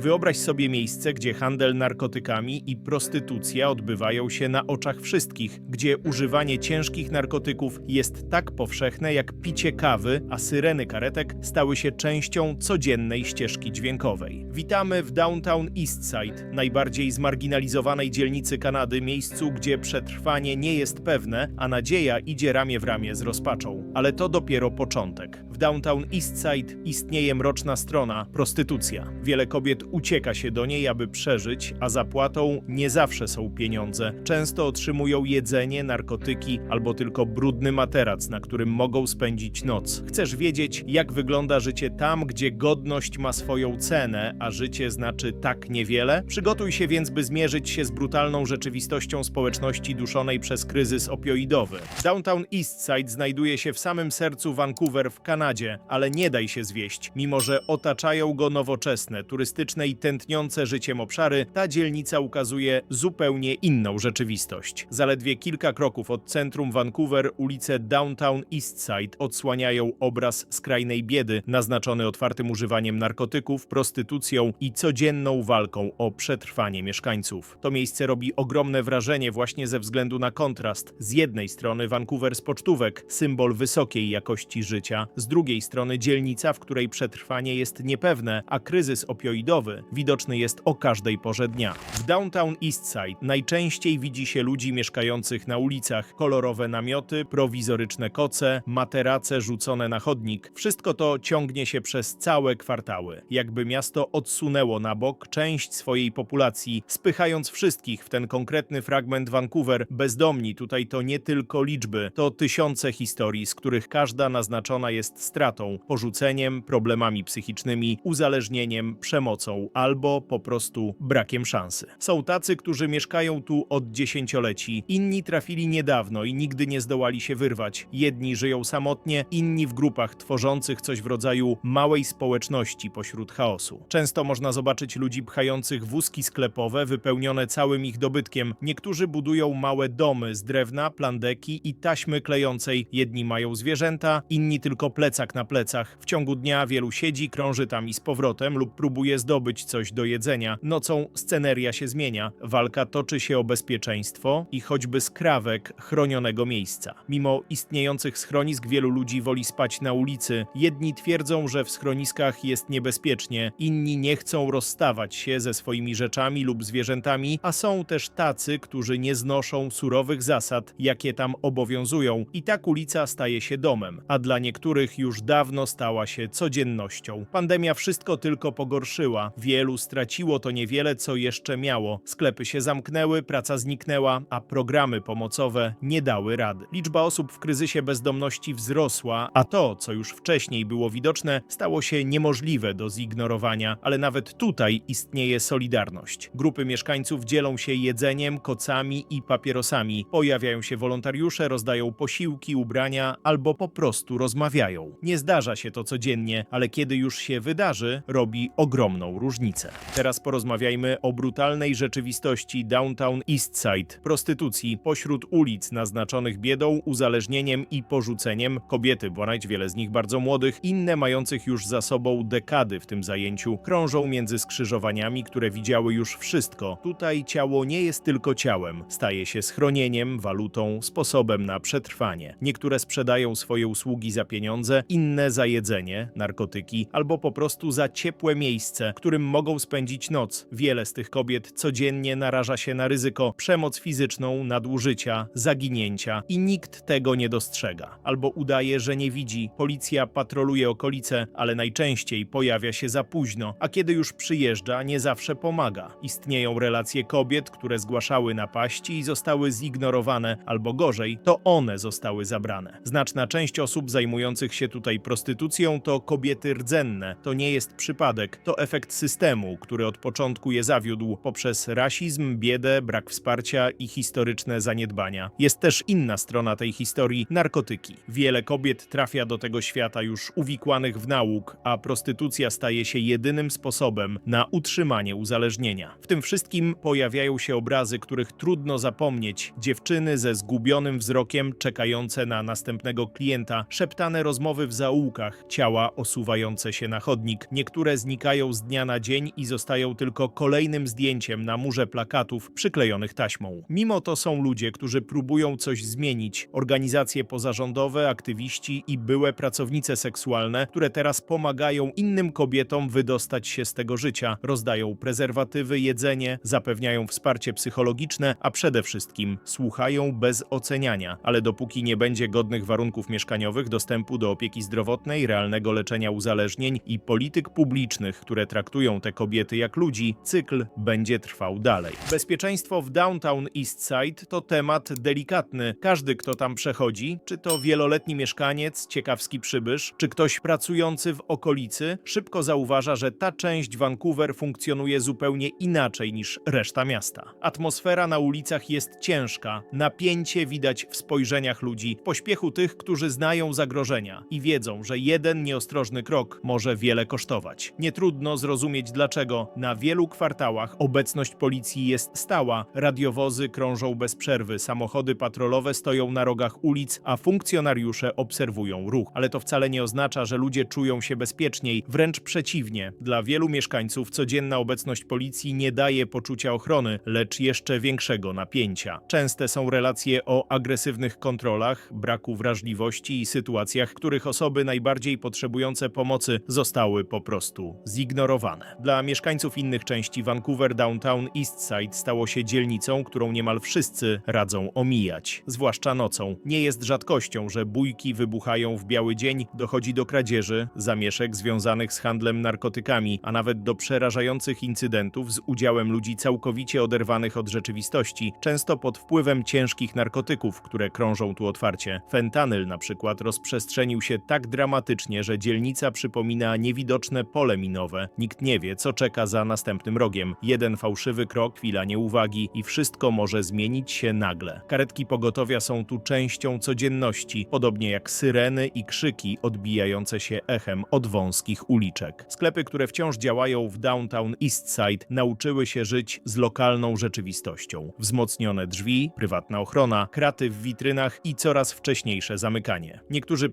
Wyobraź sobie miejsce, gdzie handel narkotykami i prostytucja odbywają się na oczach wszystkich, gdzie używanie ciężkich narkotyków jest tak powszechne jak picie kawy, a syreny karetek stały się częścią codziennej ścieżki dźwiękowej. Witamy w Downtown Eastside, najbardziej zmarginalizowanej dzielnicy Kanady, miejscu, gdzie przetrwanie nie jest pewne, a nadzieja idzie ramię w ramię z rozpaczą. Ale to dopiero początek. Downtown Eastside istnieje mroczna strona prostytucja. Wiele kobiet ucieka się do niej, aby przeżyć, a zapłatą nie zawsze są pieniądze. Często otrzymują jedzenie, narkotyki albo tylko brudny materac, na którym mogą spędzić noc. Chcesz wiedzieć, jak wygląda życie tam, gdzie godność ma swoją cenę, a życie znaczy tak niewiele? Przygotuj się więc, by zmierzyć się z brutalną rzeczywistością społeczności duszonej przez kryzys opioidowy. Downtown Eastside znajduje się w samym sercu Vancouver w Kanadzie, ale nie daj się zwieść. Mimo, że otaczają go nowoczesne, turystyczne i tętniące życiem obszary, ta dzielnica ukazuje zupełnie inną rzeczywistość. Zaledwie kilka kroków od centrum Vancouver ulice Downtown Eastside odsłaniają obraz skrajnej biedy, naznaczony otwartym używaniem narkotyków, prostytucją i codzienną walką o przetrwanie mieszkańców. To miejsce robi ogromne wrażenie właśnie ze względu na kontrast. Z jednej strony Vancouver z pocztówek, symbol wysokiej jakości życia, z drugiej strony dzielnica, w której przetrwanie jest niepewne, a kryzys opioidowy widoczny jest o każdej porze dnia. W Downtown Eastside najczęściej widzi się ludzi mieszkających na ulicach, kolorowe namioty, prowizoryczne koce, materace rzucone na chodnik. Wszystko to ciągnie się przez całe kwartały. Jakby miasto odsunęło na bok część swojej populacji, spychając wszystkich w ten konkretny fragment Vancouver. Bezdomni tutaj to nie tylko liczby, to tysiące historii, z których każda naznaczona jest stratą, porzuceniem, problemami psychicznymi, uzależnieniem, przemocą albo po prostu brakiem szansy. Są tacy, którzy mieszkają tu od dziesięcioleci, inni trafili niedawno i nigdy nie zdołali się wyrwać. Jedni żyją samotnie, inni w grupach tworzących coś w rodzaju małej społeczności pośród chaosu. Często można zobaczyć ludzi pchających wózki sklepowe wypełnione całym ich dobytkiem. Niektórzy budują małe domy z drewna, plandeki i taśmy klejącej. Jedni mają zwierzęta, inni tylko plecak na plecach. W ciągu dnia wielu siedzi, krąży tam i z powrotem lub próbuje zdobyć coś do jedzenia. Nocą sceneria się zmienia. Walka toczy się o bezpieczeństwo i choćby skrawek chronionego miejsca. Mimo istniejących schronisk wielu ludzi woli spać na ulicy. Jedni twierdzą, że w schroniskach jest niebezpiecznie, inni nie chcą rozstawać się ze swoimi rzeczami lub zwierzętami, a są też tacy, którzy nie znoszą surowych zasad, jakie tam obowiązują. I tak ulica staje się domem, a dla niektórych już dawno stała się codziennością. Pandemia wszystko tylko pogorszyła. Wielu straciło to niewiele, co jeszcze miało. Sklepy się zamknęły, praca zniknęła, a programy pomocowe nie dały rady. Liczba osób w kryzysie bezdomności wzrosła, a to, co już wcześniej było widoczne, stało się niemożliwe do zignorowania, ale nawet tutaj istnieje solidarność. Grupy mieszkańców dzielą się jedzeniem, kocami i papierosami. Pojawiają się wolontariusze, rozdają posiłki, ubrania albo po prostu rozmawiają. Nie zdarza się to codziennie, ale kiedy już się wydarzy, robi ogromną różnicę. Teraz porozmawiajmy o brutalnej rzeczywistości Downtown Eastside, prostytucji pośród ulic naznaczonych biedą, uzależnieniem i porzuceniem. Kobiety, bo najć wiele z nich bardzo młodych, inne mających już za sobą dekady w tym zajęciu, krążą między skrzyżowaniami, które widziały już wszystko. Tutaj ciało nie jest tylko ciałem, staje się schronieniem, walutą, sposobem na przetrwanie. Niektóre sprzedają swoje usługi za pieniądze, inne za jedzenie, narkotyki albo po prostu za ciepłe miejsce, w którym mogą spędzić noc. Wiele z tych kobiet codziennie naraża się na ryzyko, przemoc fizyczną, nadużycia, zaginięcia i nikt tego nie dostrzega. Albo udaje, że nie widzi. Policja patroluje okolice, ale najczęściej pojawia się za późno, a kiedy już przyjeżdża, nie zawsze pomaga. Istnieją relacje kobiet, które zgłaszały napaści i zostały zignorowane, albo gorzej, to one zostały zabrane. Znaczna część osób zajmujących się tutaj prostytucją to kobiety rdzenne. To nie jest przypadek, to efekt systemu, który od początku je zawiódł poprzez rasizm, biedę, brak wsparcia i historyczne zaniedbania. Jest też inna strona tej historii narkotyki. Wiele kobiet trafia do tego świata już uwikłanych w nauk, a prostytucja staje się jedynym sposobem na utrzymanie uzależnienia. W tym wszystkim pojawiają się obrazy, których trudno zapomnieć. Dziewczyny ze zgubionym wzrokiem czekające na następnego klienta, szeptane rozmowy rozmowy w zaułkach, ciała osuwające się na chodnik. Niektóre znikają z dnia na dzień i zostają tylko kolejnym zdjęciem na murze plakatów przyklejonych taśmą. Mimo to są ludzie, którzy próbują coś zmienić. Organizacje pozarządowe, aktywiści i byłe pracownice seksualne, które teraz pomagają innym kobietom wydostać się z tego życia. Rozdają prezerwatywy, jedzenie, zapewniają wsparcie psychologiczne, a przede wszystkim słuchają bez oceniania. Ale dopóki nie będzie godnych warunków mieszkaniowych, dostępu do opieki zdrowotnej, realnego leczenia uzależnień i polityk publicznych, które traktują te kobiety jak ludzi, cykl będzie trwał dalej. Bezpieczeństwo w Downtown East Side to temat delikatny. Każdy, kto tam przechodzi, czy to wieloletni mieszkaniec, ciekawski przybysz, czy ktoś pracujący w okolicy, szybko zauważa, że ta część Vancouver funkcjonuje zupełnie inaczej niż reszta miasta. Atmosfera na ulicach jest ciężka, napięcie widać w spojrzeniach ludzi, pośpiechu tych, którzy znają zagrożenia i wiedzą, że jeden nieostrożny krok może wiele kosztować. Nie trudno zrozumieć dlaczego na wielu kwartałach obecność policji jest stała, radiowozy krążą bez przerwy, samochody patrolowe stoją na rogach ulic, a funkcjonariusze obserwują ruch. Ale to wcale nie oznacza, że ludzie czują się bezpieczniej, wręcz przeciwnie. Dla wielu mieszkańców codzienna obecność policji nie daje poczucia ochrony, lecz jeszcze większego napięcia. Częste są relacje o agresywnych kontrolach, braku wrażliwości i sytuacjach, w których osoby najbardziej potrzebujące pomocy zostały po prostu zignorowane. Dla mieszkańców innych części Vancouver Downtown Eastside stało się dzielnicą, którą niemal wszyscy radzą omijać, zwłaszcza nocą. Nie jest rzadkością, że bójki wybuchają w biały dzień, dochodzi do kradzieży, zamieszek związanych z handlem narkotykami, a nawet do przerażających incydentów z udziałem ludzi całkowicie oderwanych od rzeczywistości, często pod wpływem ciężkich narkotyków, które krążą tu otwarcie. Fentanyl na przykład rozprzestrzenił się tak dramatycznie, że dzielnica przypomina niewidoczne pole minowe. Nikt nie wie, co czeka za następnym rogiem. Jeden fałszywy krok, chwila nieuwagi i wszystko może zmienić się nagle. Karetki pogotowia są tu częścią codzienności, podobnie jak syreny i krzyki odbijające się echem od wąskich uliczek. Sklepy, które wciąż działają w downtown Eastside, nauczyły się żyć z lokalną rzeczywistością. Wzmocnione drzwi, prywatna ochrona, kraty w witrynach i coraz wcześniejsze zamykanie. Niektórzy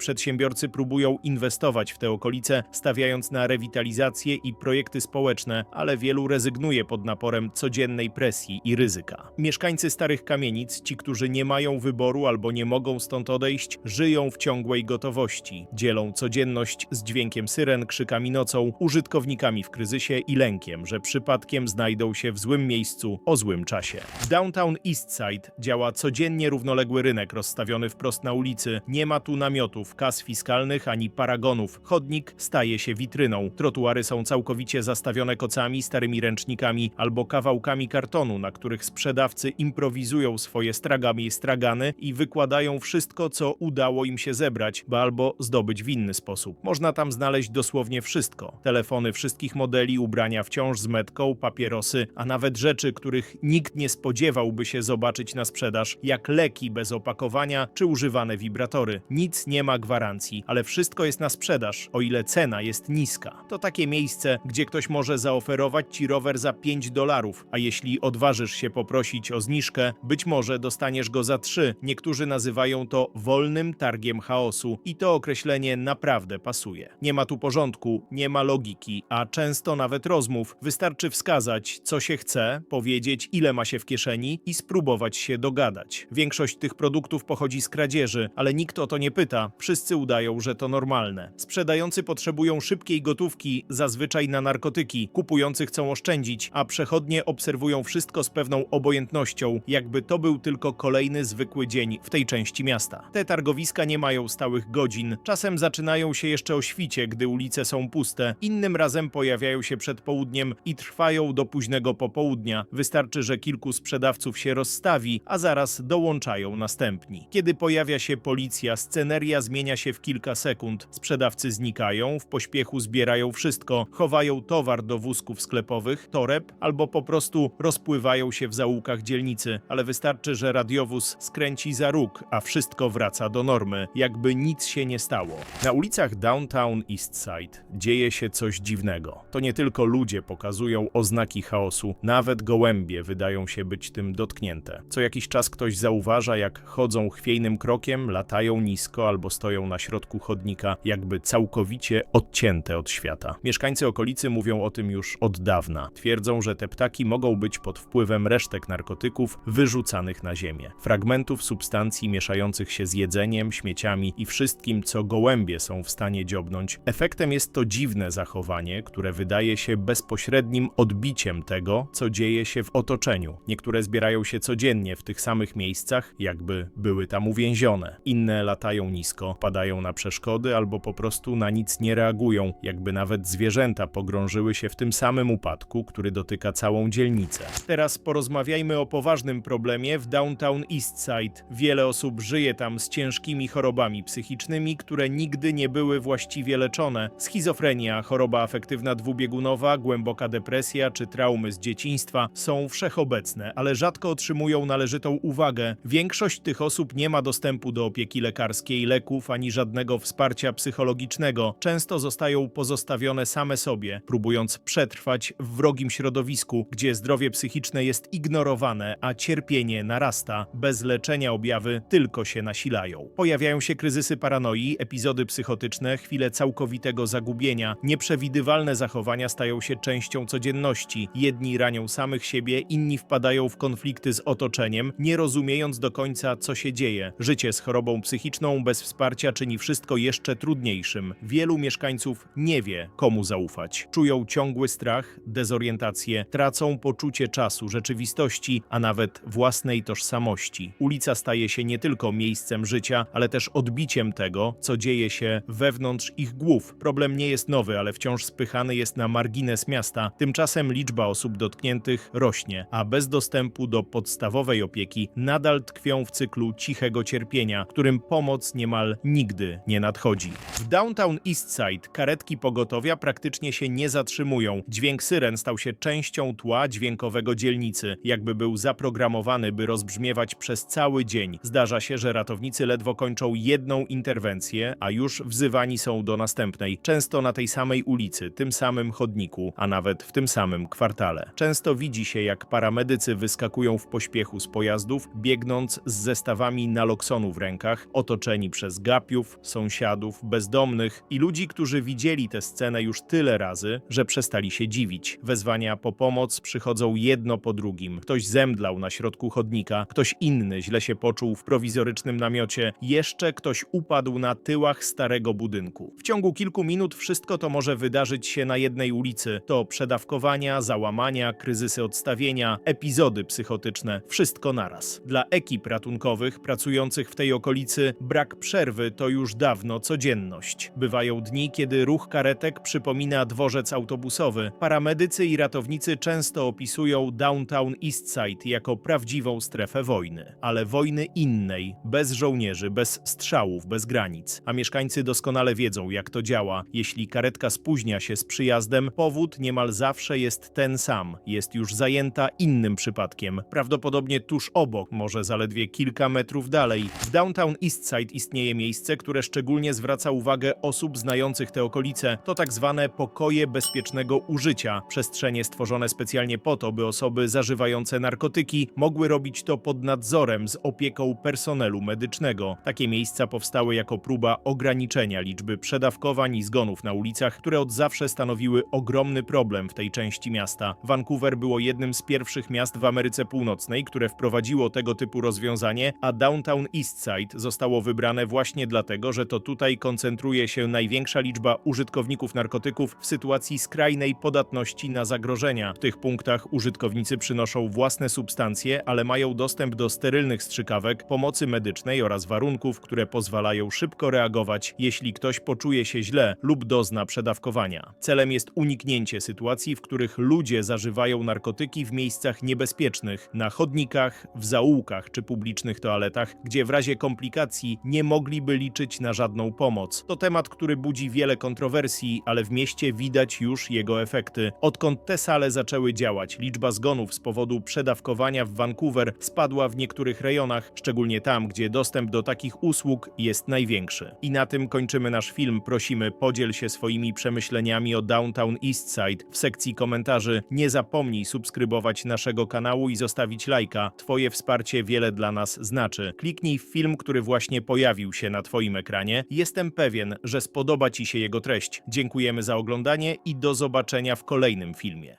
przedsiębiorcy próbują inwestować w te okolice, stawiając na rewitalizację i projekty społeczne, ale wielu rezygnuje pod naporem codziennej presji i ryzyka. Mieszkańcy starych kamienic, ci, którzy nie mają wyboru albo nie mogą stąd odejść, żyją w ciągłej gotowości. Dzielą codzienność z dźwiękiem syren, krzykami nocą, użytkownikami w kryzysie i lękiem, że przypadkiem znajdą się w złym miejscu o złym czasie. W Downtown Eastside działa codziennie równoległy rynek rozstawiony wprost na ulicy. Nie ma tu namiotów, kas fiskalnych ani paragonów. Chodnik staje się witryną. Trotuary są całkowicie zastawione kocami, starymi ręcznikami albo kawałkami kartonu, na których sprzedawcy improwizują swoje stragami i stragany i wykładają wszystko, co udało im się zebrać, albo zdobyć w inny sposób. Można tam znaleźć dosłownie wszystko. Telefony wszystkich modeli, ubrania wciąż z metką, papierosy, a nawet rzeczy, których nikt nie spodziewałby się zobaczyć na sprzedaż, jak leki bez opakowania czy używane wibratory. Nic nie ma gwarancji, ale wszystko jest na sprzedaż, o ile cena jest niska. To takie miejsce, gdzie ktoś może zaoferować ci rower za 5 dolarów, a jeśli odważysz się poprosić o zniżkę, być może dostaniesz go za 3. Niektórzy nazywają to wolnym targiem chaosu i to określenie naprawdę pasuje. Nie ma tu porządku, nie ma logiki, a często nawet rozmów. Wystarczy wskazać, co się chce, powiedzieć, ile ma się w kieszeni i spróbować się dogadać. Większość tych produktów pochodzi z kradzieży, ale nikt o to nie pyta. Wszyscy udają, że to normalne. Sprzedający potrzebują szybkiej gotówki, zazwyczaj na narkotyki. Kupujący chcą oszczędzić, a przechodnie obserwują wszystko z pewną obojętnością, jakby to był tylko kolejny zwykły dzień w tej części miasta. Te targowiska nie mają stałych godzin. Czasem zaczynają się jeszcze o świcie, gdy ulice są puste. Innym razem pojawiają się przed południem i trwają do późnego popołudnia. Wystarczy, że kilku sprzedawców się rozstawi, a zaraz dołączają następni. Kiedy pojawia się policja, sceneria zmienia się w kilka sekund. Sprzedawcy znikają, w pośpiechu zbierają wszystko, chowają towar do wózków sklepowych, toreb albo po prostu rozpływają się w zaułkach dzielnicy, ale wystarczy, że radiowóz skręci za róg, a wszystko wraca do normy, jakby nic się nie stało. Na ulicach Downtown Eastside dzieje się coś dziwnego. To nie tylko ludzie pokazują oznaki chaosu, nawet gołębie wydają się być tym dotknięte. Co jakiś czas ktoś zauważa, jak chodzą chwiejnym krokiem, latają nisko albo stoją na środku środku chodnika, jakby całkowicie odcięte od świata. Mieszkańcy okolicy mówią o tym już od dawna. Twierdzą, że te ptaki mogą być pod wpływem resztek narkotyków wyrzucanych na ziemię. Fragmentów substancji mieszających się z jedzeniem, śmieciami i wszystkim, co gołębie są w stanie dziobnąć. Efektem jest to dziwne zachowanie, które wydaje się bezpośrednim odbiciem tego, co dzieje się w otoczeniu. Niektóre zbierają się codziennie w tych samych miejscach, jakby były tam uwięzione. Inne latają nisko, padają na przeszkody albo po prostu na nic nie reagują, jakby nawet zwierzęta pogrążyły się w tym samym upadku, który dotyka całą dzielnicę. Teraz porozmawiajmy o poważnym problemie w Downtown Eastside. Wiele osób żyje tam z ciężkimi chorobami psychicznymi, które nigdy nie były właściwie leczone. Schizofrenia, choroba afektywna dwubiegunowa, głęboka depresja czy traumy z dzieciństwa są wszechobecne, ale rzadko otrzymują należytą uwagę. Większość tych osób nie ma dostępu do opieki lekarskiej, leków ani żadnego wsparcia psychologicznego. Często zostają pozostawione same sobie, próbując przetrwać w wrogim środowisku, gdzie zdrowie psychiczne jest ignorowane, a cierpienie narasta. Bez leczenia objawy tylko się nasilają. Pojawiają się kryzysy paranoi, epizody psychotyczne, chwile całkowitego zagubienia. Nieprzewidywalne zachowania stają się częścią codzienności. Jedni ranią samych siebie, inni wpadają w konflikty z otoczeniem, nie rozumiejąc do końca, co się dzieje. Życie z chorobą psychiczną bez wsparcia czyni wszystko jeszcze trudniejszym. Wielu mieszkańców nie wie, komu zaufać. Czują ciągły strach, dezorientację, tracą poczucie czasu, rzeczywistości, a nawet własnej tożsamości. Ulica staje się nie tylko miejscem życia, ale też odbiciem tego, co dzieje się wewnątrz ich głów. Problem nie jest nowy, ale wciąż spychany jest na margines miasta. Tymczasem liczba osób dotkniętych rośnie, a bez dostępu do podstawowej opieki nadal tkwią w cyklu cichego cierpienia, którym pomoc niemal nigdy nie nadchodzi. W Downtown Eastside karetki pogotowia praktycznie się nie zatrzymują. Dźwięk syren stał się częścią tła dźwiękowego dzielnicy, jakby był zaprogramowany, by rozbrzmiewać przez cały dzień. Zdarza się, że ratownicy ledwo kończą jedną interwencję, a już wzywani są do następnej, często na tej samej ulicy, tym samym chodniku, a nawet w tym samym kwartale. Często widzi się, jak paramedycy wyskakują w pośpiechu z pojazdów, biegnąc z zestawami naloksonu w rękach, otoczeni przez gapiów, sąsiadów, bezdomnych i ludzi, którzy widzieli tę scenę już tyle razy, że przestali się dziwić. Wezwania po pomoc przychodzą jedno po drugim. Ktoś zemdlał na środku chodnika, ktoś inny źle się poczuł w prowizorycznym namiocie, jeszcze ktoś upadł na tyłach starego budynku. W ciągu kilku minut wszystko to może wydarzyć się na jednej ulicy. To przedawkowania, załamania, kryzysy odstawienia, epizody psychotyczne, wszystko naraz. Dla ekip ratunkowych pracujących w tej okolicy brak przerwy to już dawno codzienność. Bywają dni, kiedy ruch karetek przypomina dworzec autobusowy. Paramedycy i ratownicy często opisują Downtown Eastside jako prawdziwą strefę wojny, ale wojny innej, bez żołnierzy, bez strzałów, bez granic. A mieszkańcy doskonale wiedzą, jak to działa. Jeśli karetka spóźnia się z przyjazdem, powód niemal zawsze jest ten sam. Jest już zajęta innym przypadkiem, prawdopodobnie tuż obok, może zaledwie kilka metrów dalej. W Downtown Eastside istnieje miejsce, które szczególnie zwraca uwagę osób znających te okolice. To tak zwane pokoje bezpiecznego użycia, przestrzenie stworzone specjalnie po to, by osoby zażywające narkotyki mogły robić to pod nadzorem z opieką personelu medycznego. Takie miejsca powstały jako próba ograniczenia liczby przedawkowań i zgonów na ulicach, które od zawsze stanowiły ogromny problem w tej części miasta. Vancouver było jednym z pierwszych miast w Ameryce Północnej, które wprowadziło tego typu rozwiązanie, a Downtown Eastside zostało wybrane właśnie dlatego, że to tutaj koncentruje się największa liczba użytkowników narkotyków w sytuacji skrajnej podatności na zagrożenia. W tych punktach użytkownicy przynoszą własne substancje, ale mają dostęp do sterylnych strzykawek, pomocy medycznej oraz warunków, które pozwalają szybko reagować, jeśli ktoś poczuje się źle lub dozna przedawkowania. Celem jest uniknięcie sytuacji, w których ludzie zażywają narkotyki w miejscach niebezpiecznych, na chodnikach, w zaułkach czy publicznych toaletach, gdzie w razie komplikacji nie mogliby liczyć na żadną pomoc. To temat, który budzi wiele kontrowersji, ale w mieście widać już jego efekty. Odkąd te sale zaczęły działać, liczba zgonów z powodu przedawkowania w Vancouver spadła w niektórych rejonach, szczególnie tam, gdzie dostęp do takich usług jest największy. I na tym kończymy nasz film. Prosimy, podziel się swoimi przemyśleniami o Downtown Eastside w sekcji komentarzy. Nie zapomnij subskrybować naszego kanału i zostawić lajka. Twoje wsparcie wiele dla nas znaczy. Kliknij w film, który właśnie pojawił się na Twoim ekranie. Jestem pewien, że spodoba Ci się jego treść. Dziękujemy za oglądanie i do zobaczenia w kolejnym filmie.